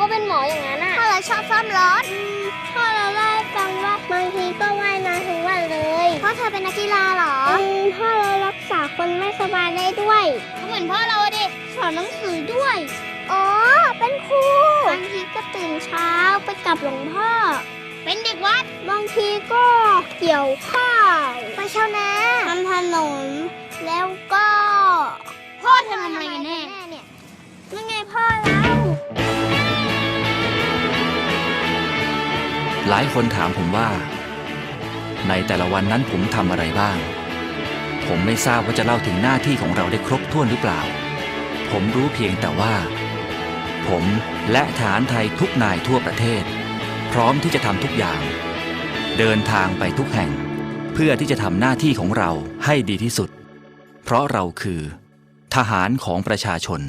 ก็เป็นหมออย่างนั้นอะพ่อเราชอบซ่อมรถพ่อเราเล่าให้ฟังว่าบางทีก็ว่ายน้ำทั้งวันเลยพ่อเธอเป็นนักกีฬาเหรอพ่อเรารักษาคนไม่สบายได้ด้วยเหมือนพ่อเราดิสอนหนังสือด้วยอ๋อเป็นครูบางทีก็ตื่นเช้าไปกับหลวงพ่อ เป็นเด็กวัดบางทีก็เกี่ยวข้าวไปชาวนาทำ หลายคนถามผมว่า ในแต่ละวันนั้นผมทำอะไรบ้าง ผมไม่ทราบว่าจะเล่าถึงหน้าที่ของเราได้ครบถ้วนหรือเปล่า ผมรู้เพียงแต่ว่า ผมและฐานไทยทุกนายทั่วประเทศ พร้อมที่จะทำทุกอย่าง เดินทางไปทุกแห่ง เพื่อที่จะทำหน้าที่ของเราให้ดีที่สุด เพราะเราคือ ทหารของประชาชน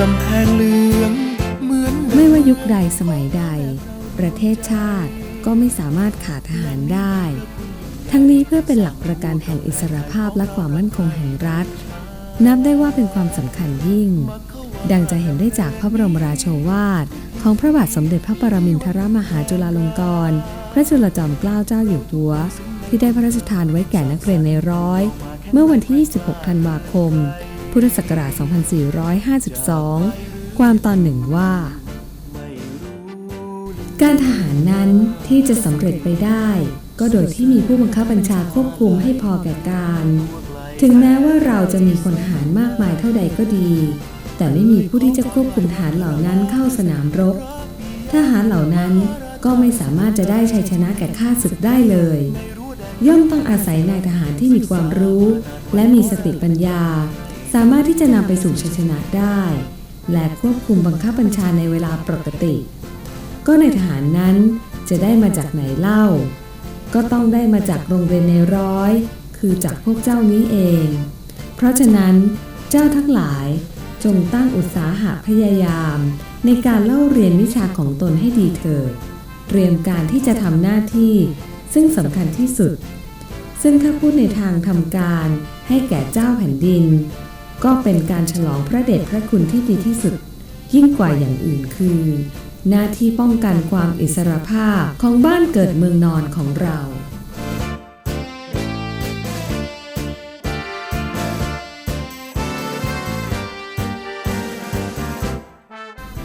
กำแพงเหลืองเหมือนไม่ว่ายุคใดสมัยใด ประเทศชาติก็ไม่สามารถขาดทหารได้ ทั้งนี้เพื่อเป็นหลักประกันแห่งอิสรภาพและความมั่นคงแห่งรัฐ นับได้ว่าเป็นความสำคัญยิ่ง ดังจะเห็นได้จากพระบรมราโชวาท ของพระบาทสมเด็จพระปรมินทรมหาจุฬาลงกรณ์พระจุลจอมเกล้าเจ้าอยู่หัว ที่ได้พระราชทานไว้แก่นักเรียนในร้อย เมื่อวันที่ 26 ธันวาคม พุทธศักราช 2452 ความตอนหนึ่งว่า การทหารนั้นที่จะสำเร็จไปได้ ก็โดยที่มีผู้บังคับบัญชาควบคุมให้พอแก่การ ถึงแม้ว่าเราจะมีคนทหารมากมายเท่าใดก็ดี แต่ไม่มีผู้ที่จะควบคุมทหารเหล่านั้นเข้าสนามรบ ทหารเหล่านั้นก็ไม่สามารถจะได้ชัยชนะแก่ข้าศึกได้เลย ย่อมต้องอาศัยนายทหารที่มีความรู้ และมีสติปัญญา สามารถที่จะนำไปสู่ชัยชนะได้ และควบคุมบังคับบัญชาในเวลาปกติ ก็ในทหารนั้นจะได้มาจากไหนเล่า ก็ต้องได้มาจากโรงเรียนในร้อย คือจากพวกเจ้านี้เอง เพราะฉะนั้นเจ้าทั้งหลายจงตั้งอุตสาหะพยายาม ในการเล่าเรียนวิชาของตนให้ดีเถิดเตรียมการที่จะทำหน้าที่ ซึ่งสำคัญที่สุด ซึ่งถ้าพูดในทางทำการให้แก่เจ้าแผ่นดิน ก็เป็นการฉลองพระเดชพระคุณที่ดีที่สุด ยิ่งกว่าอย่างอื่นคือ หน้าที่ป้องกันความอิสรภาพของบ้านเกิดเมืองนอนของเรา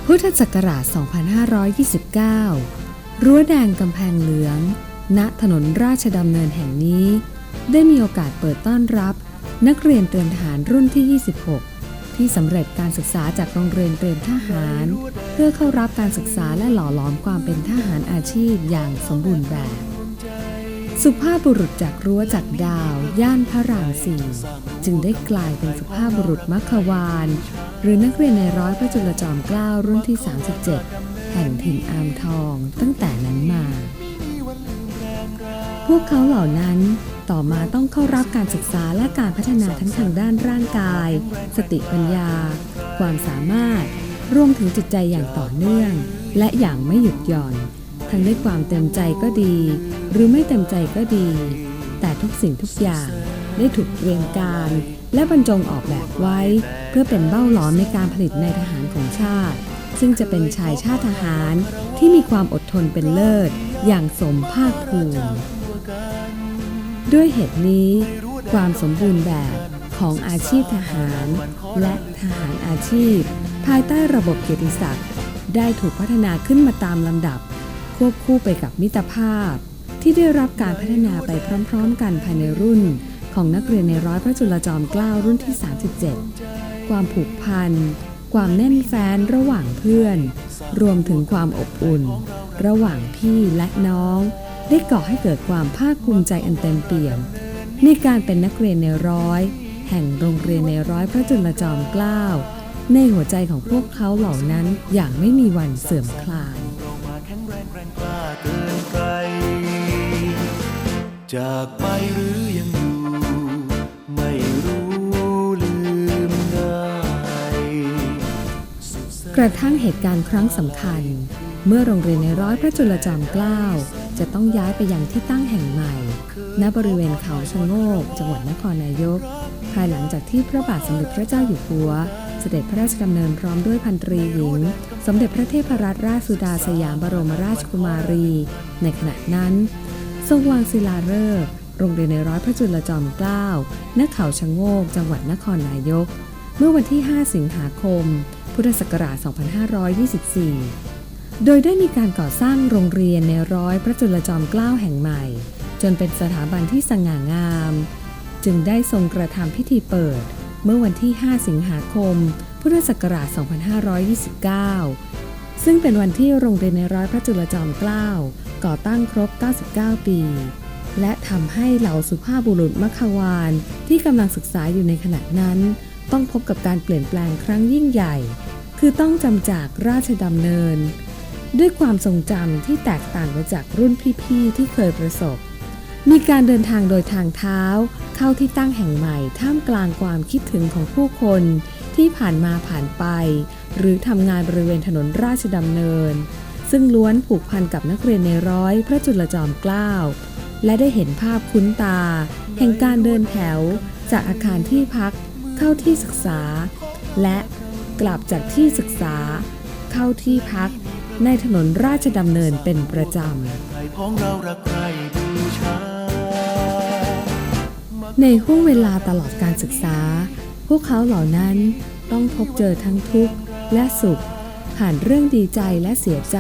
พุทธศักราช 2529 รั้วแดงกำแพงเหลือง ณ ถนนราชดำเนินแห่งนี้ ได้มีโอกาสเปิดต้อนรับ นักเรียนเตรียมทหารรุ่นที่ 26 ที่สำเร็จการศึกษาจากโรงเรียนเตรียมทหาร เพื่อเข้ารับการศึกษาและหล่อหลอมความเป็นทหารอาชีพอย่างสมบูรณ์แบบ สุภาพบุรุษจากรั้วจากดาว ย่านพระรามสี่จึงได้กลายเป็นสุภาพบุรุษมัคควาน หรือนักเรียนในร้อยพระจุลจอมเกล้ารุ่นที่ 37แแห่งถิ่นอามทองตั้งแต่นั้นมา พวกเขาเหล่านั้น ต่อมาต้องเข้ารับการศึกษาและการพัฒนาทั้งทางด้านร่างกาย สติปัญญา ความสามารถ รวมถึงจิตใจอย่างต่อเนื่อง และอย่างไม่หยุดหย่อน ทั้งด้วยความเต็มใจก็ดี หรือไม่เต็มใจก็ดี แต่ทุกสิ่งทุกอย่างได้ถูกเตรียมการ และบรรจงออกแบบไว้ เพื่อเป็นเบ้าหลอมในการผลิตในายทหารของชาติ ซึ่งจะเป็นชายชาติทหารที่มีความอดทนเป็นเลิศ อย่างสมภาคภูมิ ด้วยเหตุนี้ ความสมบูรณ์แบบของอาชีพทหาร และทหารอาชีพ ภายใต้ระบบเกียรติศักดิ์ได้ถูกพัฒนาขึ้นมาตามลำดับ ควบคู่ไปกับมิตรภาพ ที่ได้รับการพัฒนาไปพร้อมๆ กันภายในรุ่น ของนักเรียนในร้อยพระจุลจอมเกล้ารุ่นที่ 37 ความผูกพัน ความแน่นแฟ้นระหว่างเพื่อน รวมถึงความอบอุ่น ระหว่างพี่และน้อง ได้ก่อให้เกิดความภาคภูมิใจอันเต็มเปี่ยมในการเป็นนักเรียนในร้อย แห่งโรงเรียนในร้อยพระจุลจอมเกล้าในหัวใจของพวกเขาเหล่านั้นอย่างไม่มีวันเสื่อมคลายจากไปหรือยังอยู่ ไม่รู้ลืมได้กระทั่งเหตุการณ์ครั้งสำคัญ เมื่อโรงเรียนในร้อยพระจุลจอมเกล้า จะต้องย้ายไปยังที่ตั้งแห่งใหม่ ณ บริเวณเขาชะโงก จังหวัดนครนายก ภายหลังจากที่พระบาทสมเด็จพระเจ้าอยู่หัว เสด็จพระราชดำเนินพร้อมด้วยพันตรีหญิง สมเด็จพระเทพรัตนราชสุดาสยามบรมราชกุมารี ในขณะนั้น ทรงวางศิลาฤกษ์โรงเรียนในร้อยพระจุลจอมเกล้าณเขาชะโงก จังหวัดนครนายก เมื่อวันที่ 5 สิงหาคม พุทธศักราช 2524 โดยได้มีการก่อสร้างโรงเรียนในร้อยพระจุลจอมเกล้าแห่งใหม่ จนเป็นสถาบันที่สง่างาม จึงได้ทรงกระทำพิธีเปิด เมื่อวันที่ 5 สิงหาคม พุทธศักราช 2529 ซึ่งเป็นวันที่โรงเรียนในร้อยพระจุลจอมเกล้าก่อตั้งครบ 99 ปี และทำให้เหล่าสุภาพบุรุษมัควานที่กำลังศึกษาอยู่ในขณะนั้น ต้องพบกับการเปลี่ยนแปลงครั้งยิ่งใหญ่ คือต้องจำจากราชดำเนิน ด้วยความทรงจำที่แตกต่างไปจากรุ่นพี่ๆที่เคยประสบ มีการเดินทางโดยทางเท้า เข้าที่ตั้งแห่งใหม่ ท่ามกลางความคิดถึงของผู้คน ที่ผ่านมาผ่านไป หรือทำงานบริเวณถนนราชดำเนิน ซึ่งล้วนผูกพันกับนักเรียนในร้อยพระจุลจอมเกล้าและได้เห็นภาพคุ้นตา แห่งการเดินแถว จากอาคารที่พัก เข้าที่ศึกษา และกลับจากที่ศึกษา เข้าที่พัก ในถนนราชดำเนินเป็นประจำ ในห่วงเวลาตลอดการศึกษา พวกเขาเหล่านั้นต้องพบเจอทั้งทุกข์และสุข ผ่านเรื่องดีใจและเสียใจ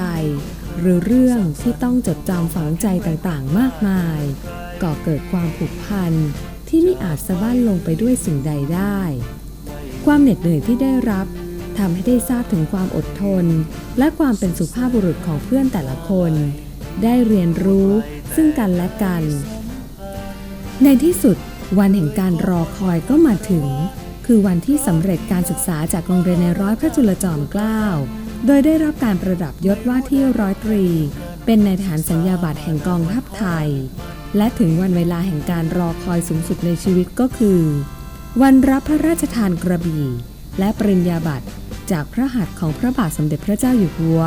หรือเรื่องที่ต้องจดจำฝังใจต่างๆ มากมาย ก่อเกิดความผูกพันที่ไม่อาจสะบั้นลงไปด้วยสิ่งใดได้ ความเหน็ดเหนื่อยที่ได้รับ ทำให้ได้ทราบถึงความอดทน และความเป็นสุภาพบุรุษของเพื่อนแต่ละคน ได้เรียนรู้ซึ่งกันและกัน ในที่สุดวันแห่งการรอคอยก็มาถึง คือวันที่สำเร็จการศึกษาจากโรงเรียนในร้อยพระจุลจอมเกล้าโดยได้รับการประดับยศว่าที่ร้อยตรี เป็นนายทหารสัญญาบัตรแห่งกองทัพไทย และถึงวันเวลาแห่งการรอคอยสูงสุดในชีวิตก็คือ วันรับพระราชทานกระบี่ และปริญญาบัตร จากพระหัตถ์ของพระบาทสมเด็จพระเจ้าอยู่หัว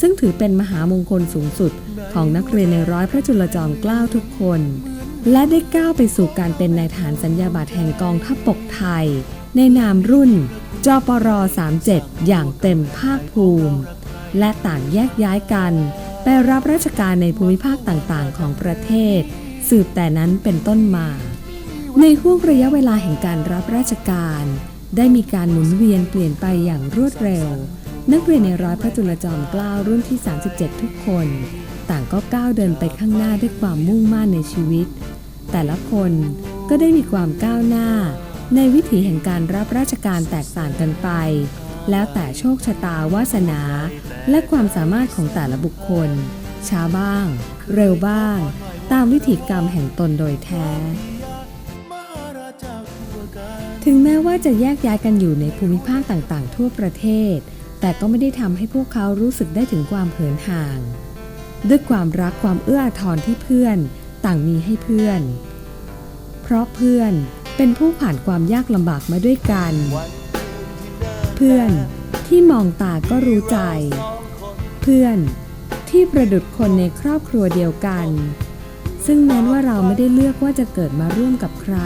ซึ่งถือเป็นมหามงคลสูงสุดของนักเรียนในร้อยพระจุลจอมเกล้าทุกคน และได้ก้าวไปสู่การเป็นนายทหารสัญญาบัตรแห่งกองทัพบกไทย ในนามรุ่นจปร 37 อย่างเต็มภาคภูมิ และต่างแยกย้ายกัน ไปรับราชการในภูมิภาคต่างๆ ของประเทศ สืบแต่นั้นเป็นต้นมา ในห่วงระยะเวลาแห่งการรับราชการ ได้มีการหมุนเวียนเปลี่ยนไปอย่างรวดเร็ว นักเรียนในร้อยพระจุลจอมเกล้ารุ่นที่ 37 ทุกคน ต่างก็ก้าวเดินไปข้างหน้าด้วยความมุ่งมั่นในชีวิต แต่ละคนก็ได้มีความก้าวหน้า ในวิถีแห่งการรับราชการแตกต่างกันไป แล้วแต่โชคชะตาวาสนา และความสามารถของแต่ละบุคคล ช้าบ้าง เร็วบ้าง ตามวิถีกรรมแห่งตนโดยแท้ ถึงแม้ว่าจะแยกย้ายกันอยู่ในภูมิภาคต่างๆ ทั่วประเทศ แต่ก็ไม่ได้ทำให้พวกเขารู้สึกได้ถึงความเหินห่าง ด้วยความรักความเอื้ออาทรที่เพื่อน ต่างมีให้เพื่อน เพราะเพื่อนเป็นผู้ผ่านความยากลำบากมาด้วยกัน เพื่อนที่มองตาก็รู้ใจ เพื่อนที่ประดุดคนในครอบครัวเดียวกัน ซึ่งแม้ว่าเราไม่ได้เลือกว่าจะเกิดมาร่วมกับใคร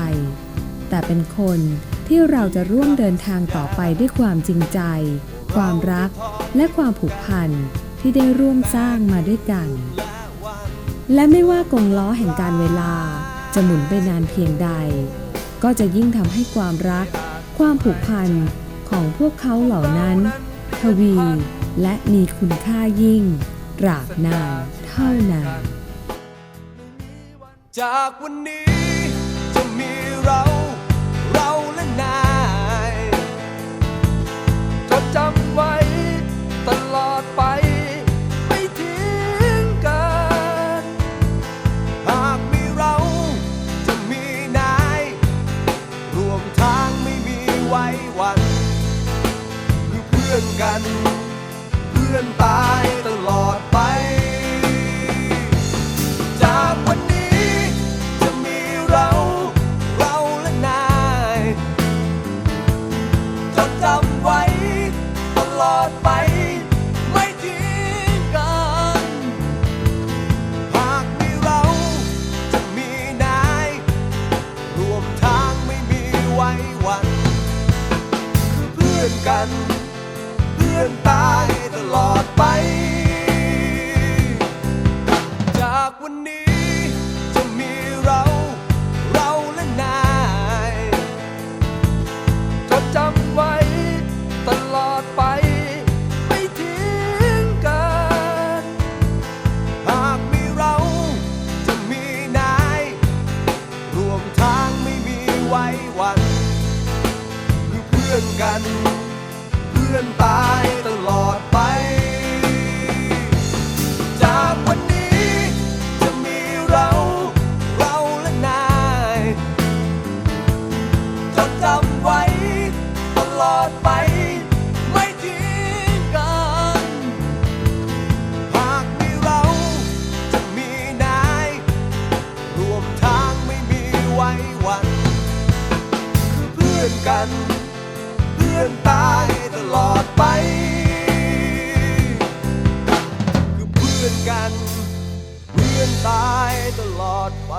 แต่เป็นคน ที่เราจะร่วมเดินทางต่อไปด้วยความจริงใจ ความรัก และความผูกพันที่ได้ร่วมสร้างมาด้วยกัน และไม่ว่ากงล้อแห่งการเวลา จะหมุนไปนานเพียงใด ก็จะยิ่งทำให้ความรัก ความผูกพันของพวกเขาเหล่านั้นทวีและมีคุณค่ายิ่งตราบนานเท่านานจากวันนี้จะมีเราเรา ตายตลอดไป